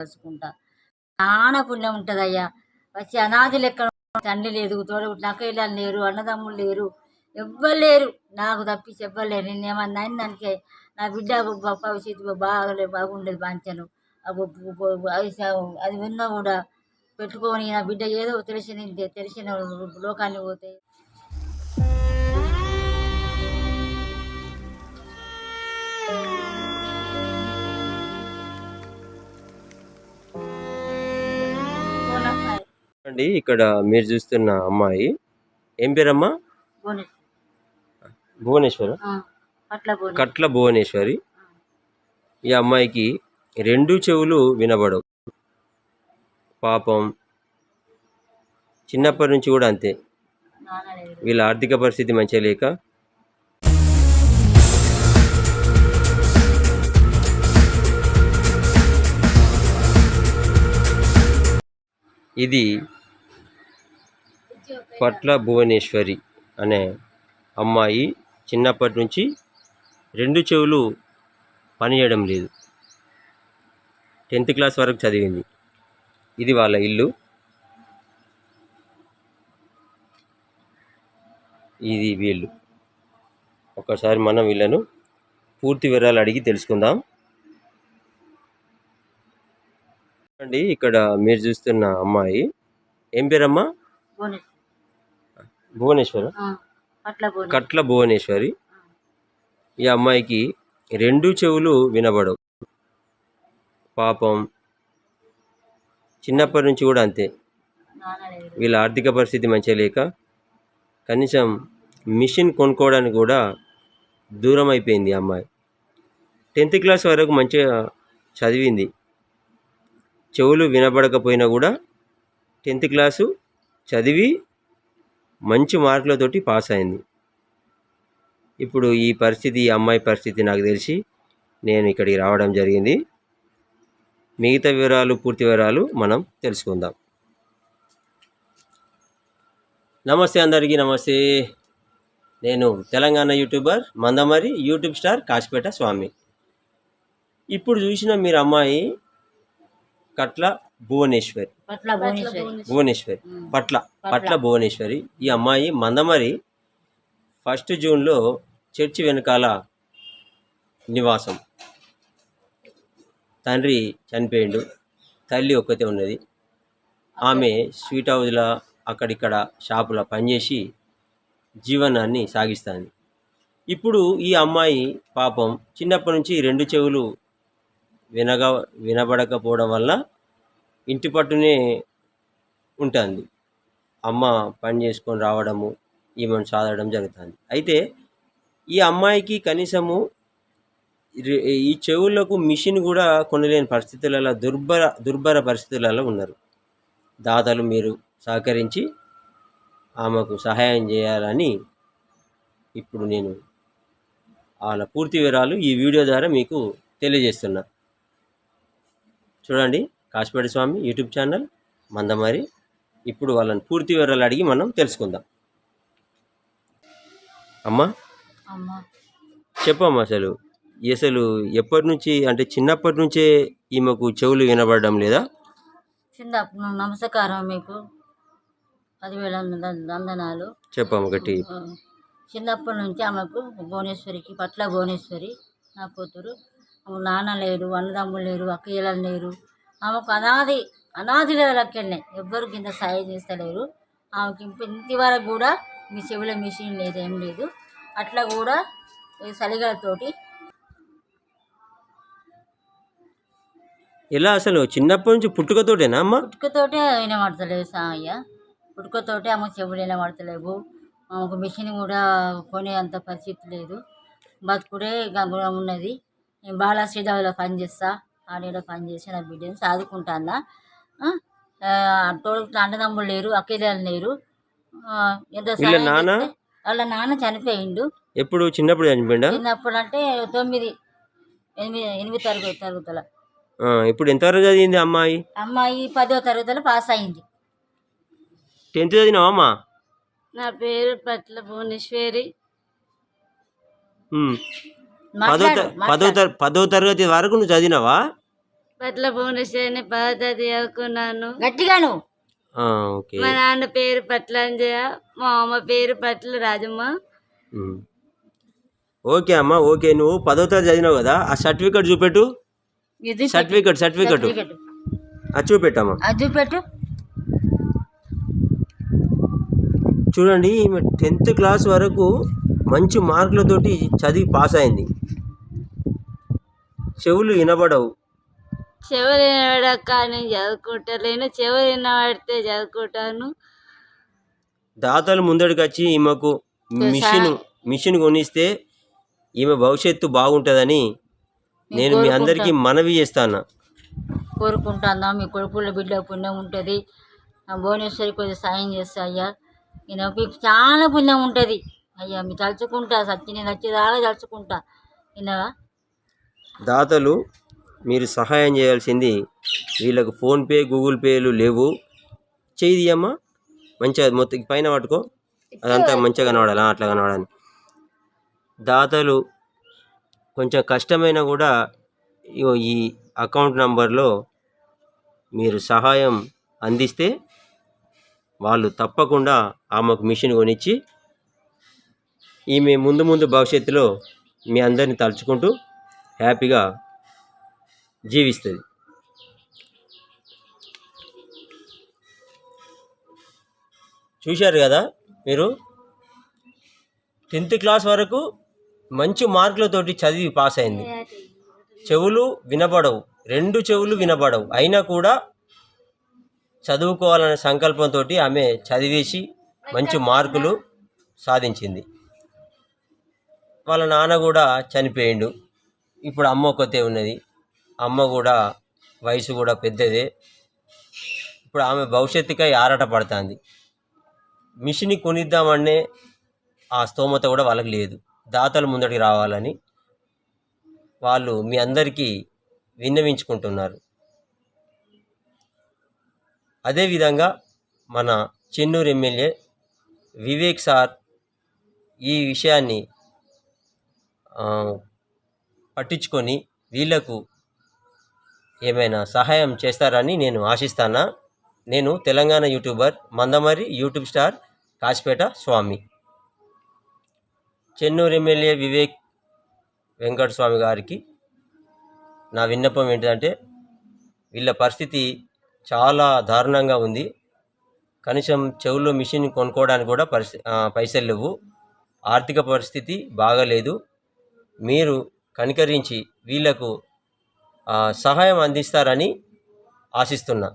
తలుచుకుంటా. చాలా పుణ్యం ఉంటుందయ్యా. వచ్చి అనాథి లెక్క తండ్రి లేదు తోడగుట్టు నాకు ఇలా లేరు అన్నదమ్ములు లేరు ఎవ్వరు లేరు. నాకు తప్పించి ఎవ్వలేరు నేను ఏమన్నా దానికే? నా బిడ్డ భవిష్యత్తు బాగా బాగుండేది బాంచను. అది విన్నా కూడా పెట్టుకొని నా బిడ్డ ఏదో తెలిసిన తెలిసిన లోకాన్ని పోతే అండి ఇక్కడ మీరు చూస్తున్న అమ్మాయి. ఏం పేరమ్మా? భువనేశ్వరి. కట్ల భువనేశ్వరి. ఈ అమ్మాయికి రెండు చెవులు వినబడవు. పాపం. చిన్నప్పటి నుంచి కూడా అంతే. వీళ్ళ ఆర్థిక పరిస్థితి మంచిగా లేక. ఇది పట్ల భువనేశ్వరి అనే అమ్మాయి చిన్నప్పటి నుంచి రెండు చెవులు పనిచేయడం లేదు. టెన్త్ క్లాస్ వరకు చదివింది. ఇది వాళ్ళ ఇల్లు. ఇది వీళ్ళు. ఒకసారి మనం వీళ్ళను పూర్తి వివరాలు అడిగి తెలుసుకుందాం. అండి ఇక్కడ మీరు చూస్తున్న అమ్మాయి. ఏం పేరమ్మా? భువనేశ్వరి. కట్ల భువనేశ్వరి. ఈ అమ్మాయికి రెండు చెవులు వినబడవు. పాపం చిన్నప్పటి నుంచి కూడా అంతే. వీళ్ళ ఆర్థిక పరిస్థితి మంచిగా లేక కనీసం మిషన్ కొనుక్కోవడానికి కూడా దూరం అయిపోయింది అమ్మాయి. టెన్త్ క్లాస్ వరకు మంచిగా చదివింది. చెవులు వినబడకపోయినా కూడా టెన్త్ క్లాసు చదివి మంచి మార్కులతోటి పాస్ అయింది. ఇప్పుడు ఈ పరిస్థితి ఈ అమ్మాయి పరిస్థితి నాకు తెలిసి నేను ఇక్కడికి రావడం జరిగింది. మిగతా వివరాలు పూర్తి వివరాలు మనం తెలుసుకుందాం. నమస్తే అందరికీ నమస్తే. నేను Telangana YouTuber Mandamarri YouTube star Kasipeta Swamy. ఇప్పుడు చూసిన మీరు అమ్మాయి కట్ల భువనేశ్వరి. భువనేశ్వరి. పట్ల పట్ల. భువనేశ్వరి. ఈ అమ్మాయి మందమరి ఫస్ట్ జూన్లో చర్చి వెనకాల నివాసం. తండ్రి చనిపోయిండు. తల్లి ఒక్కతే ఉన్నది. ఆమె స్వీట్ హౌస్లో అక్కడిక్కడ షాపులో పనిచేసి జీవనాన్ని సాగిస్తుంది. ఇప్పుడు ఈ అమ్మాయి పాపం చిన్నప్పటి నుంచి రెండు చెవులు వినగా వినబడకపోవడం వల్ల ఇంటి పట్టునే ఉంటుంది. అమ్మ పని చేసుకొని రావడము ఈమెను సాధడం జరుగుతుంది. అయితే ఈ అమ్మాయికి కనీసము ఈ చెవులకు మిషన్ కూడా కొనలేని పరిస్థితులలో దుర్భర దుర్భర పరిస్థితులలో ఉన్నారు. దాతలు మీరు సహకరించి ఆమెకు సహాయం చేయాలని ఇప్పుడు నేను వాళ్ళ పూర్తి వివరాలు ఈ వీడియో ద్వారా మీకు తెలియజేస్తున్నా. చూడండి. Kasipeta Swamy YouTube channel Mandamarri. ఇప్పుడు వాళ్ళని పూర్తి వివరాలు అడిగి మనం తెలుసుకుందాం. అమ్మా. అమ్మ. చెప్పమ్మా అసలు. అసలు ఎప్పటి నుంచి అంటే చిన్నప్పటి నుంచే ఈమెకు చెవులు వినబడడం లేదా? చిన్న నమస్కారం మీకు. పదివేల వంద- వందనాలు చెప్పమ్మ గట్టి ఆ, చిన్నప్పటి నుంచి ఆమెకు భువనేశ్వరికి పట్ల భువనేశ్వరి నా కూతురు. నాన్న లేరు అన్నదమ్ములు లేరు అక్కయ్యలు లేరు. ఆమెకు అనాది అనాదిల లెక్కనే ఎవ్వరు కింద సాయం చేస్తలేరు. ఆమెకి ఇంటి వరకు కూడా మీ చెవుల మిషన్ లేదు ఏం లేదు. అట్లా కూడా ఈ సలిగలతోటి ఎలా అసలు? చిన్నప్పటి నుంచి పుట్టుకతోటేనా అమ్మా? పుట్టుకతోటే వినబడతలేవు సామయ్య. పుట్టుకతోటే ఆమె చెవులు వినబడతలేవు. ఆమెకు మిషన్ కూడా కొనే అంత పరిస్థితి లేదు. బతుకుడే గంగురం ఉన్నది. నేను బాలా శ్రీదేవిలో పని ఆడేలో పని చేసి నా బిడ్డని సాదుకుంటానా తోడు అన్నదమ్ములు లేరు అక్కయ్యలు లేరు. ఎంత వీళ్ళ నాన్న? చేస్తే వాళ్ళ నాన్న చనిపోయిండు. ఎప్పుడు చిన్నప్పుడు చనిపోయిందా చిన్నప్పుడు అంటే తొమ్మిది ఎనిమిది ఎనిమిది తరగతి తరగతుల. ఇప్పుడు ఎంతవరకు చదివింది అమ్మాయి? అమ్మాయి పదో తరగతిలో పాస్ అయింది. టెన్త్ చదివినావా అమ్మా? నా పేరు పట్ల భువనేశ్వరి. పదో పదో తరగతి వరకు నువ్వు చదివినావా? పట్ల భువనేశ్వరిని పద్ధతి చదువుకున్నాను గట్టిగాను. ఆ, ఓకే. మా నాన్న పేరు పట్ల అంజయ్య మా అమ్మ పేరు పట్ల రాజమ్మ. ఓకే అమ్మా ఓకే. నువ్వు పదో తరగతి చదివినావు కదా ఆ సర్టిఫికెట్ చూపెట్టు. ఇది సర్టిఫికెట్ సర్టిఫికెట్. సర్టిఫికెట్. అది చూపెట్టమ్మా. అది చూపెట్టు. చూడండి ఈమె టెన్త్ క్లాస్ వరకు మంచి మార్కులతోటి చదివి పాస్ అయింది. చెవులు వినబడవు. చెవులు వినబడక నేను చదువుకుంటలేను చెవులు వినబడితే చదువుకుంటాను దాతలు ముందడికి వచ్చి ఈమెకు మిషన్ మిషన్ కొనిస్తే ఈమె భవిష్యత్తు బాగుంటుందని నేను మీ అందరికీ మనవి చేస్తాను. కోరుకుంటాను మీ కొడుకుల బిడ్డ పుణ్యం ఉంటుంది. భువనేశ్వరి కొంచెం సాయం చేస్తా అయ్యా. నేను మీకు చాలా పుణ్యం ఉంటుంది. అయ్యా మీ తలుచుకుంటా సచ్చి నేను వచ్చేదాకా తలుచుకుంటా. విన్నావా? దాతలు మీరు సహాయం చేయాల్సింది వీళ్ళకు ఫోన్పే గూగుల్ పేలు లేవు. చేయి అమ్మా మంచిగా మొత్తం పైన పట్టుకో. అదంతా మంచిగా కనబడాలి. అట్లా కనబడాలి. దాతలు కొంచెం కష్టమైనా కూడా ఈ అకౌంట్ నంబర్లో మీరు సహాయం అందిస్తే వాళ్ళు తప్పకుండా ఆమెకు మిషన్ కొనిచ్చి ఈమె ముందు ముందు భవిష్యత్తులో మీ అందరిని తలుచుకుంటూ హ్యాపీగా జీవిస్తుంది. చూశారు కదా మీరు? టెన్త్ క్లాస్ వరకు మంచి మార్కులతోటి చదివి పాస్ అయింది. చెవులు వినబడవు. రెండు చెవులు వినబడవు. అయినా కూడా చదువుకోవాలనే సంకల్పంతో ఆమె చదివేసి మంచి మార్కులు సాధించింది. వాళ్ళ నాన్న కూడా చనిపోయిండు. ఇప్పుడు అమ్మ ఒక్కతే ఉన్నది. అమ్మ కూడా వయసు కూడా పెద్దదే. ఇప్పుడు ఆమె భవిష్యత్తుకై ఆరాట పడుతుంది. మిషన్ కొనిద్దామనే ఆ స్తోమత కూడా వాళ్ళకి లేదు. దాతలు ముందడికి రావాలని వాళ్ళు మీ అందరికీ విన్నవించుకుంటున్నారు. అదేవిధంగా మన చెన్నూరు ఎమ్మెల్యే వివేక్ సార్ ఈ విషయాన్ని పట్టించుకొని వీళ్ళకు ఏమైనా సహాయం చేస్తారని నేను ఆశిస్తానా? నేను Telangana YouTuber Mandamarri YouTube star Kasipeta Swamy. Chennur MLA Vivek Venkata Swamy గారికి నా విన్నపం ఏంటంటే వీళ్ళ పరిస్థితి చాలా దారుణంగా ఉంది. కనీసం చెవుల్లో మిషన్ కొనుక్కోవడానికి కూడా పరిస్థితి పైసలు లేవు. ఆర్థిక పరిస్థితి బాగలేదు. మీరు కనికరించి వీళ్ళకు సహాయం అందిస్తారని ఆశిస్తున్నా.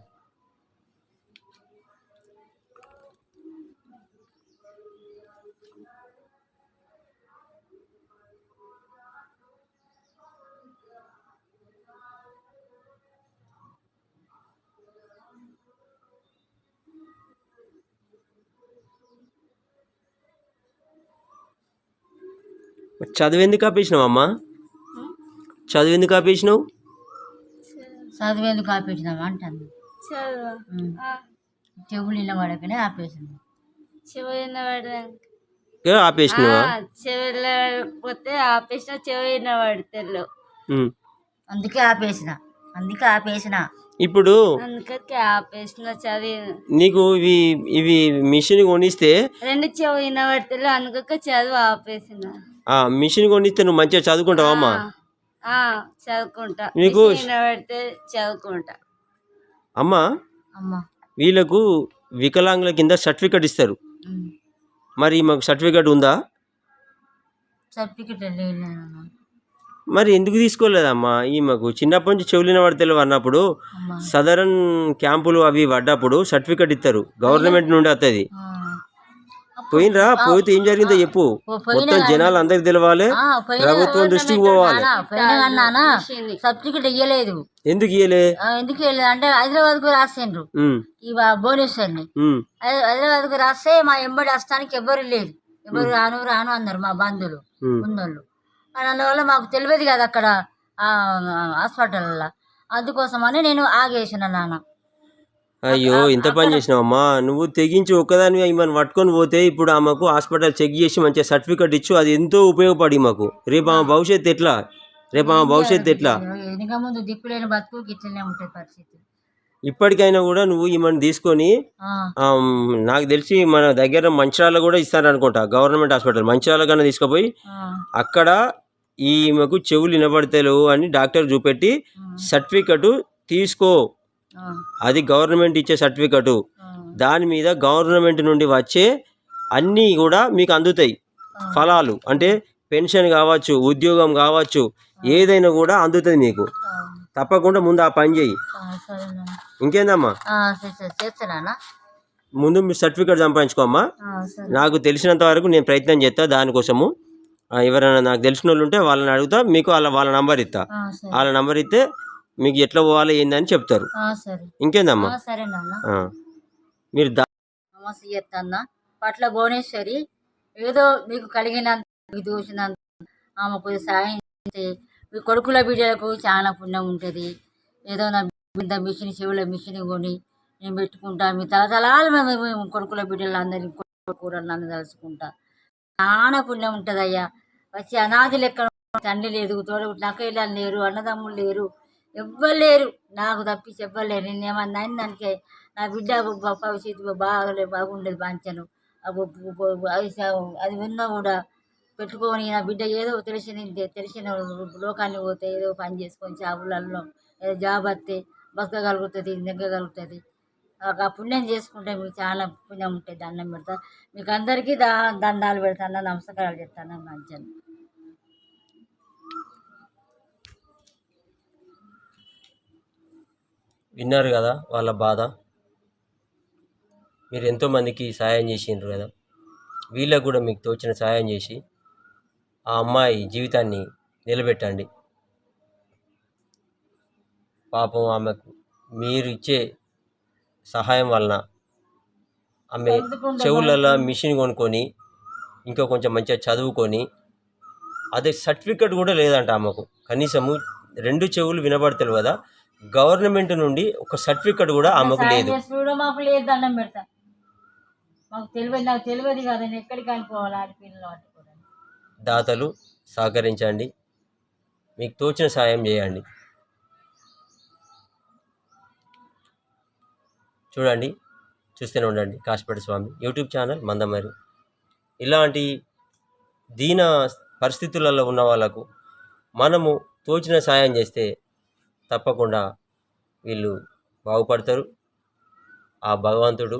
చదువు ఎందుకు ఆపేసినావు అమ్మా? చదువు ఎందుకు ఆపేసినావు? చదివేందుకు ఆపేసినావా అంటాను. చెవులు నిలబడకనే ఆపేసింది. చెవు వినబడడానికి ఏ ఆపేసినావా? చెవులు వినబడకపోతే ఆపేసిన చెవు వినబడతలు ఉమ్. అందుకే ఆపేసిన. అందుకే ఆపేసిన. ఇప్పుడు అందుకే ఆపేసిన చదివి నీకు ఇవి ఇవి మిషన్ కొనిస్తే రెండు చెవు వినబడతలు అందుకే చదువు ఆపేసిన. ఆ మిషన్ కొనిస్తే నువ్వు మంచిగా చదువుకుంటావా అమ్మా? ఆ, చదువుకుంటా. చదువుకుంటా. అమ్మా అమ్మ. వీళ్ళకు వికలాంగుల కింద సర్టిఫికెట్ ఇస్తారు. మరి మాకు సర్టిఫికెట్ ఉందా? సర్టిఫికెట్ మరి ఎందుకు తీసుకోలేదమ్మా? ఈ మాకు చిన్నప్పటి నుంచి చెవులిన పడతలేవు అన్నప్పుడు అమ్మ. సదరన్ క్యాంపులు అవి పడ్డప్పుడు సర్టిఫికెట్ ఇస్తారు. గవర్నమెంట్ నుండి వస్తుంది. పోయినరా? పోతే ఏం జరిగిందో చెప్పు. మొత్తం జనాలు అందరికి తెలవాలి. ప్రభుత్వం దృష్టికి పోవాలి. సర్టిఫికెట్ ఇయ్యలేదు. ఎందుకు ఇయ్యలే? ఆ, ఎందుకు ఇయ్యలేదు అంటే హైదరాబాద్కు రాసిండ్రు. ఉమ్, ఈ వా- భువనేశ్వర్ని. ఉమ్, హై- హైదరాబాద్కు రాస్తే మా ఎంబడి వస్తానికి ఎవ్వరు లేరు. ఎవరు రాను రాను అన్నారు మా బంధువులు. ఉన్నోళ్ళు అందువల్ల మాకు తెలియదు కదా అక్కడ ఆ, హాస్పిటల్లో. అందుకోసమని నేను ఆగేసిన నాన్న. అయ్యో ఇంత పని చేసినావమ్మా. నువ్వు తెగించి ఒక్కదాని ఈమెను పట్టుకొని పోతే ఇప్పుడు ఆమెకు హాస్పిటల్ చెక్ చేసి మంచిగా సర్టిఫికెట్ ఇచ్చు. అది ఎంతో ఉపయోగపడి మాకు. రేపు ఆమె భవిష్యత్తు ఎట్లా? రేపు ఆమె భవిష్యత్తు ఎట్లా? వెనుక ముందు దిక్కులేని బతుకు ఇట్లనే ఉంటుంది పరిస్థితి. ఇప్పటికైనా కూడా నువ్వు ఈమెను తీసుకొని నాకు తెలిసి మన దగ్గర మంచిర్యాల కూడా ఇస్తారనుకుంటా గవర్నమెంట్ హాస్పిటల్. మంచిర్యాల కన్నా తీసుకుపోయి అక్కడ ఈమెకు చెవులు వినబడతలేవు అని డాక్టర్ చూపెట్టి సర్టిఫికెట్ తీసుకో. అది గవర్నమెంట్ ఇచ్చే సర్టిఫికెట్. దాని మీద గవర్నమెంట్ నుండి వచ్చే అన్నీ కూడా మీకు అందుతాయి. ఫలాలు. అంటే పెన్షన్ కావచ్చు ఉద్యోగం కావచ్చు ఏదైనా కూడా అందుతుంది మీకు. తప్పకుండా ముందు ఆ పని చేయి. ఇంకేందమ్మా? ముందు మీ సర్టిఫికెట్ సంపాదించుకోమ్మా నాకు తెలిసినంత వరకు నేను ప్రయత్నం చేస్తా దానికోసము. ఎవరైనా నాకు తెలిసిన వాళ్ళు ఉంటే వాళ్ళని అడుగుతా మీకు వాళ్ళ వాళ్ళ నంబర్ ఇస్తా. వాళ్ళ నంబర్ ఇస్తే మీకు ఎట్లా పోవాలి ఏందని చెప్తారు. ఇంకేందమ్మా. మీరు దా నమస్తే చెప్తాన్న. పట్ల భువనేశ్వరి ఏదో మీకు కలిగినంత మీకు దోచినంత ఆమె కొద్దిగా సాయం చేస్తే మీ కొడుకుల బిడ్డలకు చాలా పుణ్యం ఉంటుంది. ఏదో నా బిడ్డ మిషన్ చెవుల మిషన్ కొని నేను పెట్టుకుంటా మీ తలతలాలు మేము మేము కొడుకుల బిడ్డలు అందరినీ నన్ను తలుచుకుంటా. చాలా పుణ్యం ఉంటుంది అయ్యా వచ్చి అనాథి లెక్క తండ్రి లేదు తోడు నక్కలు లేరు అన్నదమ్ములు లేరు. ఎవ్వరు లేరు నాకు తప్పించి ఎవ్వరు నేను ఏమన్నా దానికే నా బిడ్డ భవిష్యత్తు బాగా బాగుండేది బాంచను అది విన్నా కూడా పెట్టుకొని నా బిడ్డ ఏదో తెలిసిన తెలిసిన లోకాన్ని పోతే ఏదో పని చేసుకొని జాబులలో ఏదో జాబ్ వస్తే బతకగలుగుతుంది నెగ్గగలుగుతుంది. ఆ పుణ్యం చేసుకుంటే మీకు చాలా పుణ్యం ఉంటుంది దండం పెడతా. మీకు అందరికీ దా దండాలు పెడతాను నమస్కారాలు చెప్తాను మంచిగా విన్నారు కదా వాళ్ళ బాధ? మీరు ఎంతోమందికి సహాయం చేసిండ్రు కదా. వీళ్ళకు కూడా మీకు తోచిన సహాయం చేసి ఆ అమ్మాయి జీవితాన్ని నిలబెట్టండి. పాపం ఆమెకు మీరు ఇచ్చే సహాయం వలన ఆమె చెవులలో మిషన్ కొనుక్కొని ఇంకా కొంచెం మంచిగా చదువుకొని అదే సర్టిఫికెట్ కూడా లేదంట ఆమెకు. కనీసము రెండు చెవులు వినబడతారు కదా. గవర్నమెంట్ నుండి ఒక సర్టిఫికెట్ కూడా ఆమెకు లేదు. మాకు లేదు దండం పెడతా. మాకు తెలియదు నాకు తెలియదు కదా నేను ఎక్కడికి అనుకోవాలి ఆడపిల్లలు దాతలు సహకరించండి. మీకు తోచిన సాయం చేయండి. చూడండి చూస్తూనే ఉండండి. Kasipeta Swamy YouTube channel Mandamarri. ఇలాంటి దీన పరిస్థితులలో ఉన్న వాళ్ళకు మనము తోచిన సాయం చేస్తే తప్పకుండా వీళ్ళు బాగుపడతారు. ఆ భగవంతుడు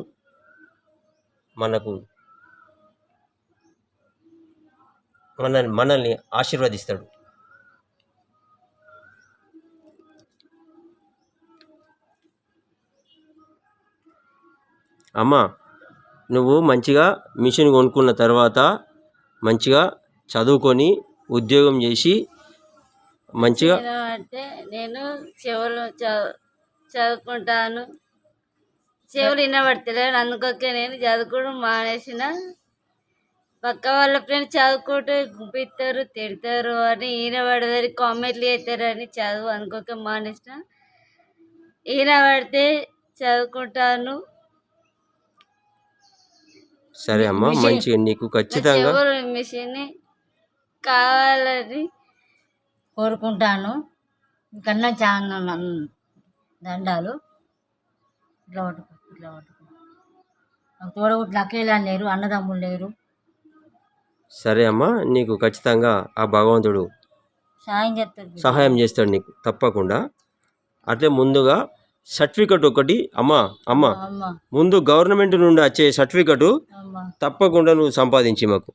మనకు మనల్ని మనల్ని ఆశీర్వదిస్తాడు. అమ్మ నువ్వు మంచిగా మిషన్ కొనుక్కున్న తర్వాత మంచిగా చదువుకొని ఉద్యోగం చేసి మంచిగా అంటే నేను చెవులు చదువు చదువుకుంటాను. చెవులు వినబడతలేవు అందుకొకే నేను చదువుకోవడం మానేసిన. పక్క వాళ్ళ ఫ్రెండ్స్ చదువుకుంటే గుంపిస్తారు తిడతారు అని ఈయన పడదని కామెంట్లు చేస్తారని చదువు అనుకోక మానేసిన. ఈయన పడితే చదువుకుంటాను. సరే అమ్మ మంచిగా నీకు ఖచ్చితంగా చెవులు మిషన్ కావాలని కోరుకుంటాను. కన్నా చాలా దండాలు. ఇట్లా పట్టుకో ఇట్లా పట్టుకో. నాకు తోడబుట్టిన అక్కయ్యలు లేరు అన్నదమ్ములు లేరు. సరే అమ్మ నీకు ఖచ్చితంగా ఆ భగవంతుడు సాయం చేస్తారు సహాయం చేస్తాడు నీకు తప్పకుండా. అట్లే ముందుగా సర్టిఫికెట్ ఒకటి అమ్మ అమ్మ. ముందు గవర్నమెంట్ నుండి వచ్చే సర్టిఫికెట్ తప్పకుండా నువ్వు సంపాదించి మాకు.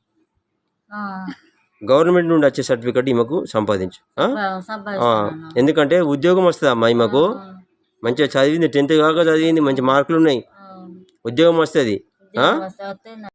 గవర్నమెంట్ నుండి వచ్చే సర్టిఫికెట్ ఈమెకు సంపాదించు ఎందుకంటే ఉద్యోగం వస్తుంది అమ్మా ఈమెకు? మంచిగా చదివింది టెన్త్ కాక చదివింది మంచి మార్కులు ఉన్నాయి. ఉద్యోగం వస్తుంది